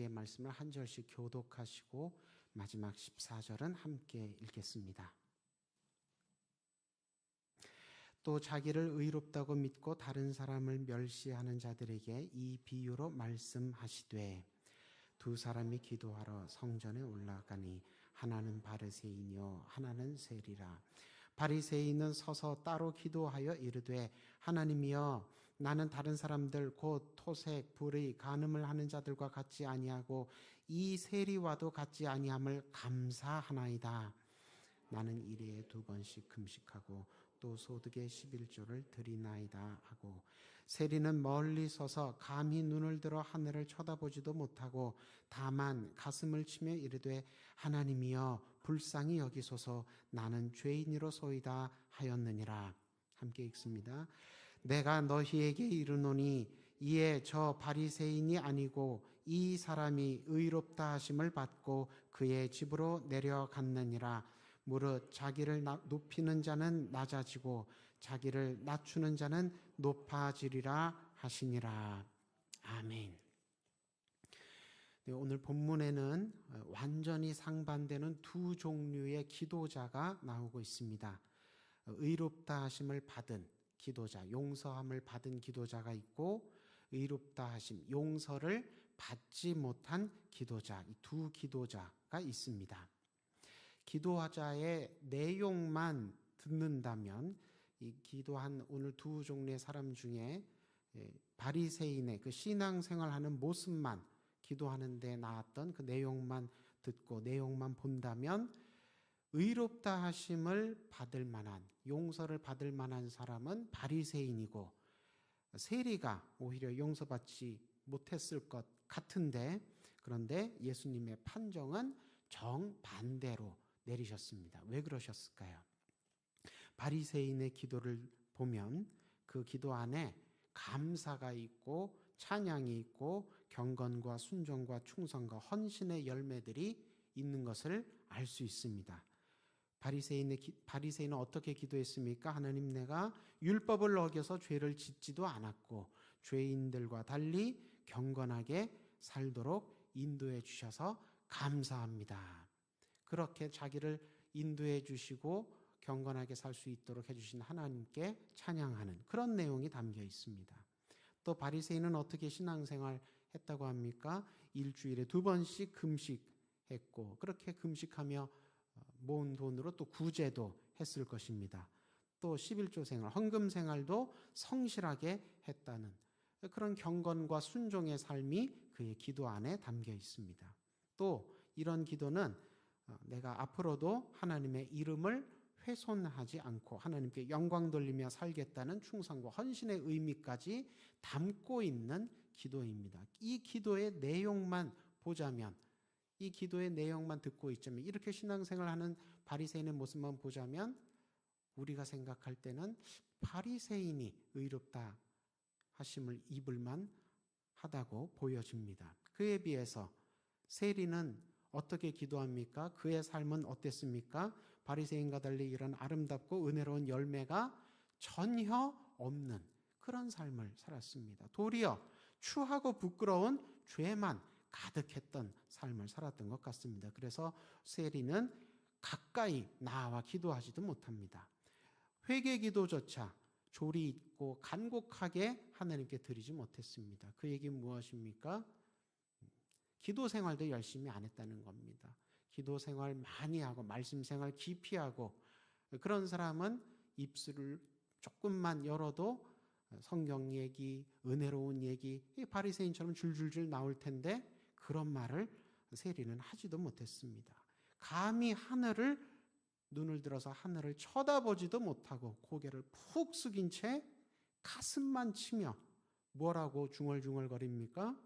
가지의 말씀을 한 절씩 교독하시고 마지막 14절은 함께 읽겠습니다. 또 자기를 의롭다고 믿고 다른 사람을 멸시하는 자들에게 이 비유로 말씀하시되 두 사람이 기도하러 성전에 올라가니 하나는 바리새인이요 하나는 세리라 바리새인은 서서 따로 기도하여 이르되 하나님이여 나는 다른 사람들 곧 토색 불의 간음을 하는 자들과 같지 아니하고 이 세리와도 같지 아니함을 감사하나이다. 나는 일에 두 번씩 금식하고 또 소득의 11조를 드리나이다 하고 세리는 멀리 서서 감히 눈을 들어 하늘을 쳐다보지도 못하고 다만 가슴을 치며 이르되 하나님이여 불쌍히 여기소서. 나는 죄인이로소이다 하였느니라. 함께 읽습니다 내가 너희에게 이르노니 이에 저 바리새인이 아니고 이 사람이 의롭다 하심을 받고 그의 집으로 내려갔느니라 무릇 자기를 높이는 자는 낮아지고 자기를 낮추는 자는 높아지리라 하시니라. 아멘. 네, 오늘 본문에는 완전히 상반되는 두 종류의 기도자가 나오고 있습니다. 의롭다 하심을 받은 기도자, 용서함을 받은 기도자가 있고 의롭다 하심, 용서를 받지 못한 기도자, 이 두 기도자가 있습니다. 기도하자의 내용만 듣는다면 이 기도한 오늘 두 종류의 사람 중에 예, 바리새인의 그 신앙생활하는 모습만 기도하는데 나왔던 그 내용만 듣고 내용만 본다면 의롭다 하심을 받을 만한 용서를 받을 만한 사람은 바리새인이고 세리가 오히려 용서받지 못했을 것 같은데 그런데 예수님의 판정은 정반대로 내리셨습니다. 왜 그러셨을까요? 바리새인의 기도를 보면 그 기도 안에 감사가 있고 찬양이 있고 경건과 순종과 충성과 헌신의 열매들이 있는 것을 알 수 있습니다. 바리새인의 바리새인은 어떻게 기도했습니까? 하나님 내가 율법을 어겨서 죄를 짓지도 않았고 죄인들과 달리 경건하게 살도록 인도해 주셔서 감사합니다. 그렇게 자기를 인도해 주시고 경건하게 살 수 있도록 해 주신 하나님께 찬양하는 그런 내용이 담겨 있습니다. 또 바리새인은 어떻게 신앙생활 했다고 합니까? 일주일에 두 번씩 금식했고 그렇게 금식하며 모은 돈으로 또 구제도 했을 것입니다. 또 11조 생활, 헌금 생활도 성실하게 했다는 그런 경건과 순종의 삶이 그의 기도 안에 담겨 있습니다. 또 이런 기도는 내가 앞으로도 하나님의 이름을 훼손하지 않고 하나님께 영광 돌리며 살겠다는 충성과 헌신의 의미까지 담고 있는 기도입니다. 이 기도의 내용만 보자면 이 기도의 내용만 듣고 있자면 이렇게 신앙생활 하는 바리새인의 모습만 보자면 우리가 생각할 때는 바리새인이 의롭다 하심을 입을만 하다고 보여집니다. 그에 비해서 세리는 어떻게 기도합니까? 그의 삶은 어땠습니까? 바리새인과 달리 이런 아름답고 은혜로운 열매가 전혀 없는 그런 삶을 살았습니다. 도리어 추하고 부끄러운 죄만 가득했던 삶을 살았던 것 같습니다. 그래서 세리는 가까이 나와 기도하지도 못합니다. 회개 기도조차 조리 있고 간곡하게 하나님께 드리지 못했습니다. 그 얘기 무엇입니까? 기도 생활도 열심히 안 했다는 겁니다. 기도 생활 많이 하고 말씀 생활 깊이 하고 그런 사람은 입술을 조금만 열어도 성경 얘기, 은혜로운 얘기, 바리새인처럼 줄줄줄 나올 텐데 그런 말을 세리는 하지도 못했습니다. 감히 하늘을 눈을 들어서 하늘을 쳐다보지도 못하고 고개를 푹 숙인 채 가슴만 치며 뭐라고 중얼중얼거립니까?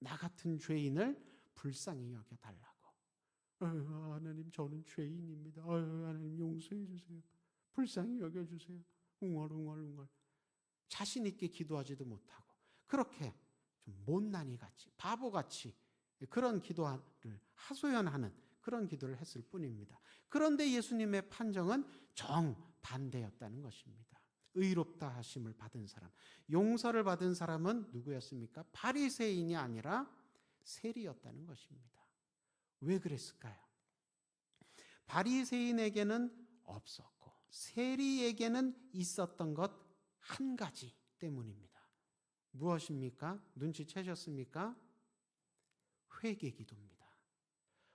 나 같은 죄인을 불쌍히 여겨달라고. 하나님, 저는 죄인입니다. 하나님, 용서해 주세요. 불쌍히 여겨 주세요. 웅얼웅얼웅얼. 자신 있게 기도하지도 못하고, 그렇게 좀 못난이 같이, 바보같이 그런 기도를 하소연하는 그런 기도를 했을 뿐입니다. 그런데 예수님의 판정은 정반대였다는 것입니다. 의롭다 하심을 받은 사람, 용서를 받은 사람은 누구였습니까? 바리새인이 아니라 세리였다는 것입니다. 왜 그랬을까요? 바리새인에게는 없었고 세리에게는 있었던 것 한 가지 때문입니다. 무엇입니까? 눈치채셨습니까? 회개 기도입니다.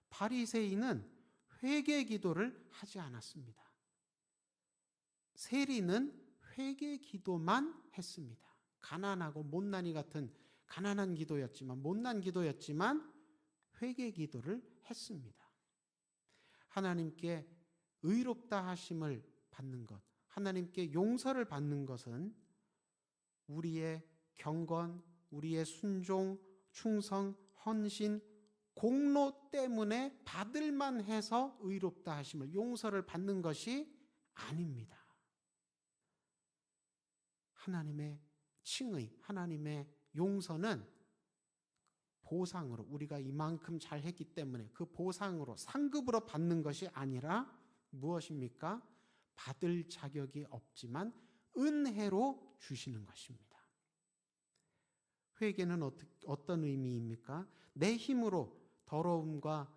바리새인은 회개 기도를 하지 않았습니다. 세리는 회개 기도만 했습니다. 가난하고 못난이 같은 가난한 기도였지만 못난 기도였지만 회개 기도를 했습니다. 하나님께 의롭다 하심을 받는 것, 하나님께 용서를 받는 것은 우리의 경건, 우리의 순종, 충성, 헌신, 공로 때문에 받을만 해서 의롭다 하심을 용서를 받는 것이 아닙니다. 하나님의 칭의, 하나님의 용서는 보상으로 우리가 이만큼 잘했기 때문에 그 보상으로 상급으로 받는 것이 아니라 무엇입니까? 받을 자격이 없지만 은혜로 주시는 것입니다. 회개는 어떤 의미입니까? 내 힘으로 더러움과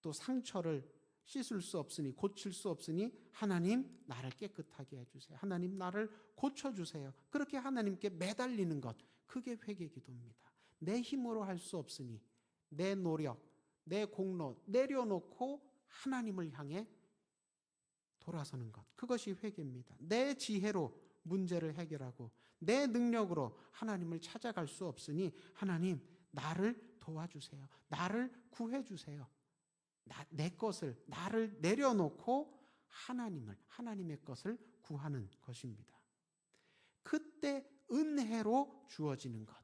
또 상처를 씻을 수 없으니 고칠 수 없으니 하나님 나를 깨끗하게 해주세요. 하나님 나를 고쳐주세요. 그렇게 하나님께 매달리는 것 그게 회개 기도입니다. 내 힘으로 할 수 없으니 내 노력, 내 공로 내려놓고 하나님을 향해 돌아서는 것. 그것이 회개입니다. 내 지혜로 문제를 해결하고 내 능력으로 하나님을 찾아갈 수 없으니 하나님 나를 도와주세요. 나를 구해 주세요. 내 것을 나를 내려놓고 하나님을 하나님의 것을 구하는 것입니다. 그때 은혜로 주어지는 것.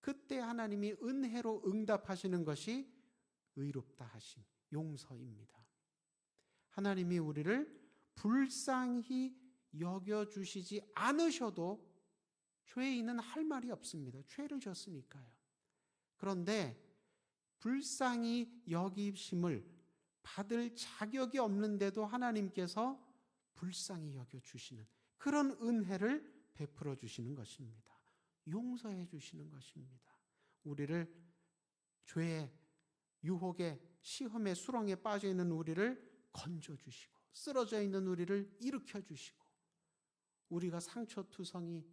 그때 하나님이 은혜로 응답하시는 것이 의롭다 하심, 용서입니다. 하나님이 우리를 불쌍히 여겨주시지 않으셔도 죄인은 할 말이 없습니다. 죄를 졌으니까요. 그런데 불쌍히 여기심을 받을 자격이 없는데도 하나님께서 불쌍히 여겨주시는 그런 은혜를 베풀어 주시는 것입니다. 용서해 주시는 것입니다. 우리를 죄의 유혹의 시험의 수렁에 빠져 있는 우리를 건져 주시고 쓰러져 있는 우리를 일으켜 주시고 우리가 상처투성이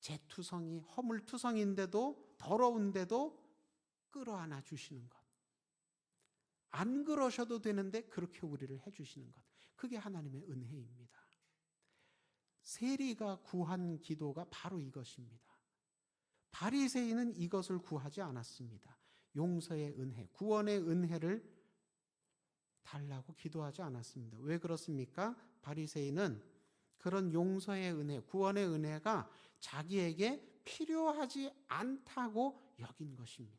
재투성이 허물투성인데도 더러운데도 끌어안아 주시는 것. 안 그러셔도 되는데 그렇게 우리를 해 주시는 것. 그게 하나님의 은혜입니다. 세리가 구한 기도가 바로 이것입니다. 바리새인은 이것을 구하지 않았습니다. 용서의 은혜, 구원의 은혜를 달라고 기도하지 않았습니다. 왜 그렇습니까? 바리새인은 그런 용서의 은혜, 구원의 은혜가 자기에게 필요하지 않다고 여긴 것입니다.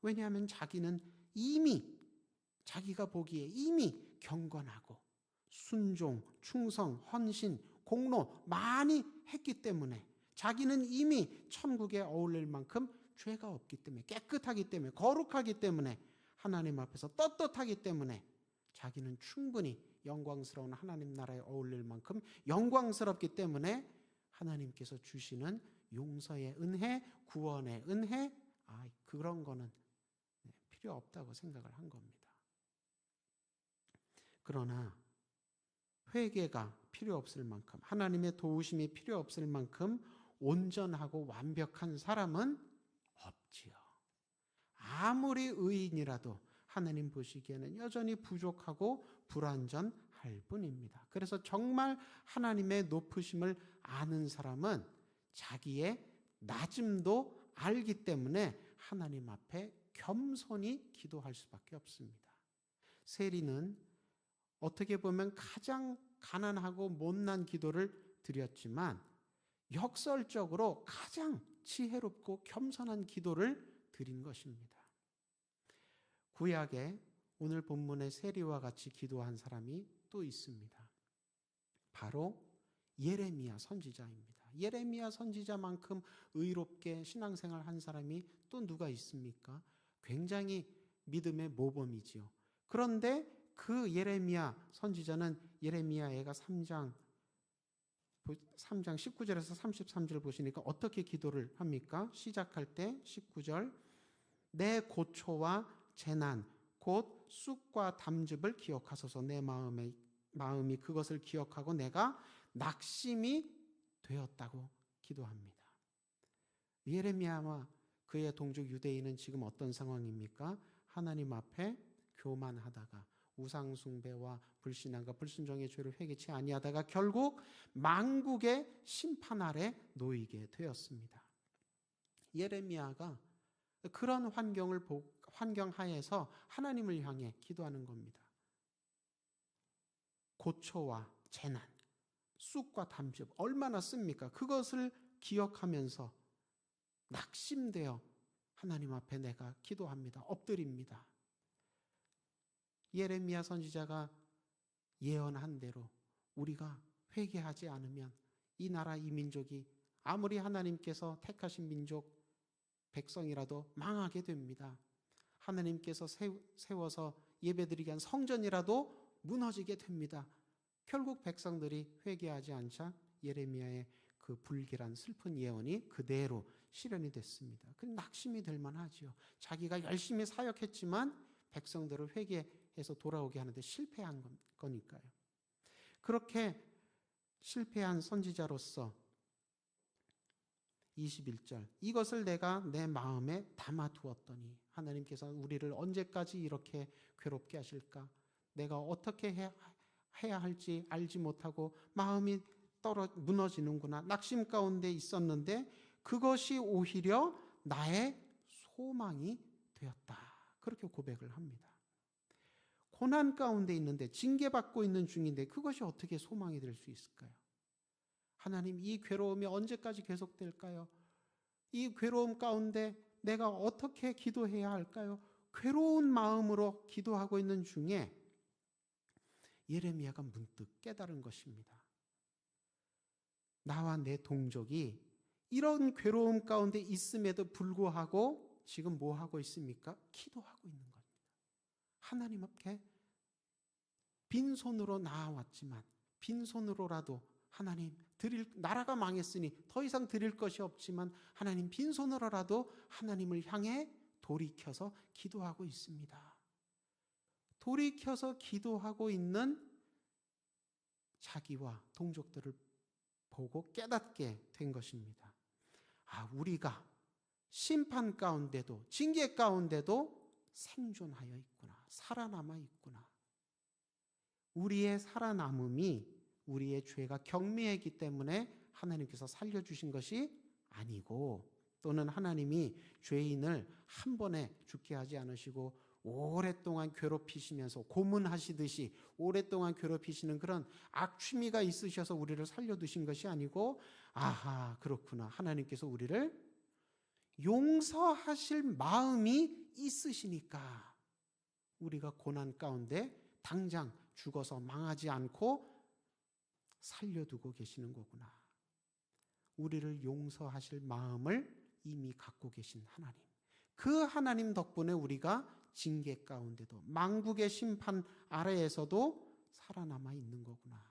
왜냐하면 자기는 이미 자기가 보기에 이미 경건하고 순종, 충성, 헌신, 공로 많이 했기 때문에 자기는 이미 천국에 어울릴 만큼 죄가 없기 때문에 깨끗하기 때문에 거룩하기 때문에 하나님 앞에서 떳떳하기 때문에 자기는 충분히 영광스러운 하나님 나라에 어울릴 만큼 영광스럽기 때문에 하나님께서 주시는 용서의 은혜, 구원의 은혜, 아, 그런 거는 네, 필요 없다고 생각을 한 겁니다. 그러나 회개가 필요 없을 만큼 하나님의 도우심이 필요 없을 만큼 온전하고 완벽한 사람은 없지요. 아무리 의인이라도 하나님 보시기에는 여전히 부족하고 불완전할 뿐입니다. 그래서 정말 하나님의 높으심을 아는 사람은 자기의 낮음도 알기 때문에 하나님 앞에 겸손히 기도할 수밖에 없습니다. 세리는 어떻게 보면 가장 가난하고 못난 기도를 드렸지만 역설적으로 가장 지혜롭고 겸손한 기도를 드린 것입니다. 구약에 오늘 본문의 세리와 같이 기도한 사람이 또 있습니다. 바로 예레미야 선지자입니다. 예레미야 선지자만큼 의롭게 신앙생활 한 사람이 또 누가 있습니까? 굉장히 믿음의 모범이지요. 그런데 그 예레미야 선지자는 예레미야 애가 3장 3장 19절에서 33절 보시니까 어떻게 기도를 합니까? 시작할 때 19절 내 고초와 재난 곧 쑥과 담즙을 기억하소서 내 마음에 마음이 그것을 기억하고 내가 낙심이 되었다고 기도합니다. 예레미야와 그의 동족 유대인은 지금 어떤 상황입니까? 하나님 앞에 교만하다가 우상 숭배와 불신앙과 불순종의 죄를 회개치 아니하다가 결국 망국의 심판 아래 놓이게 되었습니다. 예레미야가 그런 환경을 보, 환경 하에서 하나님을 향해 기도하는 겁니다. 고초와 재난, 쑥과 담즙 얼마나 씁니까? 그것을 기억하면서 낙심되어 하나님 앞에 내가 기도합니다. 엎드립니다. 예레미야 선지자가 예언한 대로 우리가 회개하지 않으면 이 나라 이 민족이 아무리 하나님께서 택하신 민족 백성이라도 망하게 됩니다. 하나님께서 세워서 예배드리게 한 성전이라도 무너지게 됩니다. 결국 백성들이 회개하지 않자 예레미야의 그 불길한 슬픈 예언이 그대로 실현이 됐습니다. 그 낙심이 될 만하지요. 자기가 열심히 사역했지만 백성들을 회개해서 돌아오게 하는데 실패한 거니까요. 그렇게 실패한 선지자로서 21절 이것을 내가 내 마음에 담아 두었더니 하나님께서 우리를 언제까지 이렇게 괴롭게 하실까? 내가 어떻게 해, 해야 할지 알지 못하고 마음이 떨어 무너지는구나. 낙심 가운데 있었는데 그것이 오히려 나의 소망이 되었다. 그렇게 고백을 합니다. 고난 가운데 있는데 징계받고 있는 중인데 그것이 어떻게 소망이 될 수 있을까요? 하나님 이 괴로움이 언제까지 계속될까요? 이 괴로움 가운데 내가 어떻게 기도해야 할까요? 괴로운 마음으로 기도하고 있는 중에 예레미야가 문득 깨달은 것입니다. 나와 내 동족이 이런 괴로움 가운데 있음에도 불구하고 지금 뭐 하고 있습니까? 기도하고 있는 겁니다. 하나님 앞에 빈손으로 나아왔지만 빈손으로라도 하나님 드릴 나라가 망했으니 더 이상 드릴 것이 없지만 하나님 빈손으로라도 하나님을 향해 돌이켜서 기도하고 있습니다. 돌이켜서 기도하고 있는 자기와 동족들을 보고 깨닫게 된 것입니다. 아, 우리가 심판 가운데도 징계 가운데도 생존하여 있구나. 살아남아 있구나. 우리의 살아남음이 우리의 죄가 경미했기 때문에 하나님께서 살려주신 것이 아니고 또는 하나님이 죄인을 한 번에 죽게 하지 않으시고 오랫동안 괴롭히시면서 고문하시듯이 오랫동안 괴롭히시는 그런 악취미가 있으셔서 우리를 살려두신 것이 아니고 아하 그렇구나. 하나님께서 우리를 용서하실 마음이 있으시니까 우리가 고난 가운데 당장 죽어서 망하지 않고 살려두고 계시는 거구나. 우리를 용서하실 마음을 이미 갖고 계신 하나님. 그 하나님 덕분에 우리가 징계 가운데도 망국의 심판 아래에서도 살아남아 있는 거구나.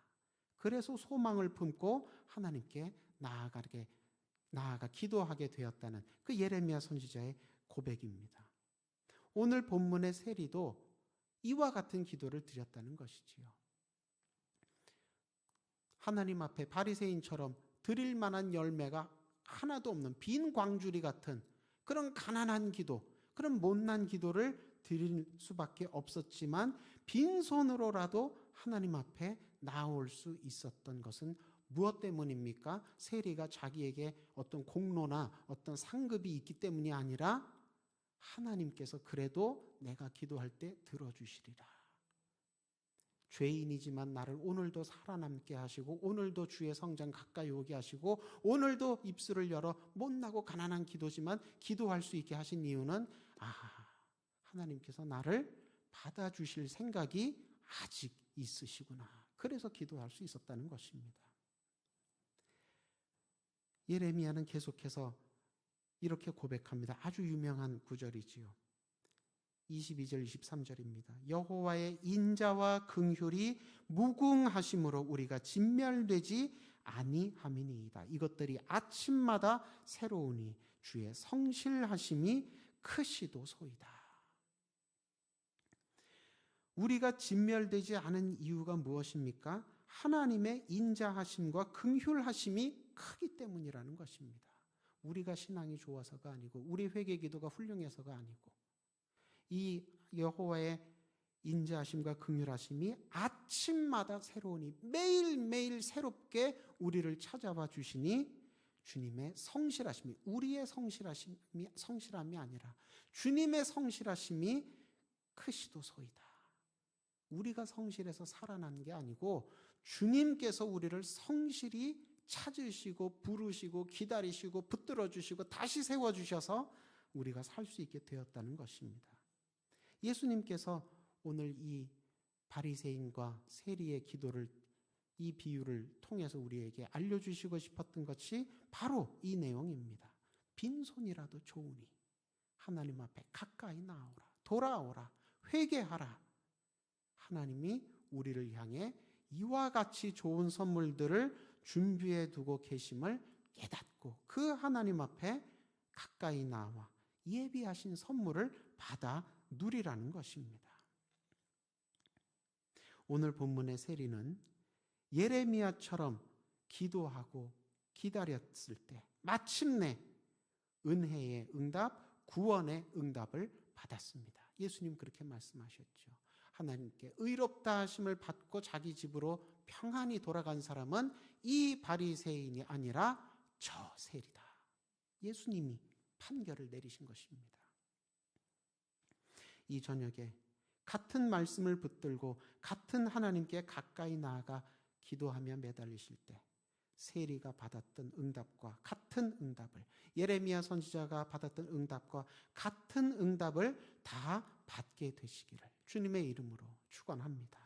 그래서 소망을 품고 하나님께 나아가게 나아가 기도하게 되었다는 그 예레미야 선지자의 고백입니다. 오늘 본문의 세리도 이와 같은 기도를 드렸다는 것이지요. 하나님 앞에 바리새인처럼 드릴 만한 열매가 하나도 없는 빈 광주리 같은 그런 가난한 기도, 그런 못난 기도를 드릴 수밖에 없었지만 빈손으로라도 하나님 앞에 나올 수 있었던 것은 무엇 때문입니까? 세리가 자기에게 어떤 공로나 어떤 상급이 있기 때문이 아니라 하나님께서 그래도 내가 기도할 때 들어주시리라. 죄인이지만 나를 오늘도 살아남게 하시고 오늘도 주의 성장 가까이 오게 하시고 오늘도 입술을 열어 못나고 가난한 기도지만 기도할 수 있게 하신 이유는 아 하나님께서 나를 받아주실 생각이 아직 있으시구나. 그래서 기도할 수 있었다는 것입니다. 예레미야는 계속해서 이렇게 고백합니다. 아주 유명한 구절이지요. 22절 23절입니다. 여호와의 인자와 긍휼이 무궁하심으로 우리가 진멸되지 아니함이니이다. 이것들이 아침마다 새로우니 주의 성실하심이 크시도소이다. 우리가 진멸되지 않은 이유가 무엇입니까? 하나님의 인자하심과 긍휼하심이 크기 때문이라는 것입니다. 우리가 신앙이 좋아서가 아니고 우리 회개 기도가 훌륭해서가 아니고 이 여호와의 인자하심과 긍휼하심이 아침마다 새로우니 매일매일 새롭게 우리를 찾아와 주시니 주님의 성실하심이 우리의 성실하심이 성실함이 아니라 주님의 성실하심이 크시도소이다. 우리가 성실해서 살아난 게 아니고 주님께서 우리를 성실히 찾으시고 부르시고 기다리시고 붙들어 주시고 다시 세워 주셔서 우리가 살 수 있게 되었다는 것입니다. 예수님께서 오늘 이 바리새인과 세리의 기도를 이 비유를 통해서 우리에게 알려 주시고 싶었던 것이 바로 이 내용입니다. 빈손이라도 좋으니 하나님 앞에 가까이 나오라. 돌아오라. 회개하라. 하나님이 우리를 향해 이와 같이 좋은 선물들을 준비해 두고 계심을 깨닫고 그 하나님 앞에 가까이 나와 예비하신 선물을 받아 누리라는 것입니다. 오늘 본문의 세리는 예레미야처럼 기도하고 기다렸을 때 마침내 은혜의 응답, 구원의 응답을 받았습니다. 예수님 그렇게 말씀하셨죠. 하나님께 의롭다 하심을 받고 자기 집으로 평안히 돌아간 사람은 이 바리새인이 아니라 저 세리다. 예수님이 판결을 내리신 것입니다. 이 저녁에 같은 말씀을 붙들고 같은 하나님께 가까이 나아가 기도하며 매달리실 때 세리가 받았던 응답과 같은 응답을 예레미야 선지자가 받았던 응답과 같은 응답을 다 받게 되시기를 주님의 이름으로 축원합니다.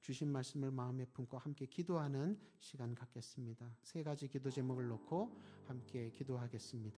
주신 말씀을 마음에 품고 함께 기도하는 시간 갖겠습니다. 세 가지 기도 제목을 놓고 함께 기도하겠습니다.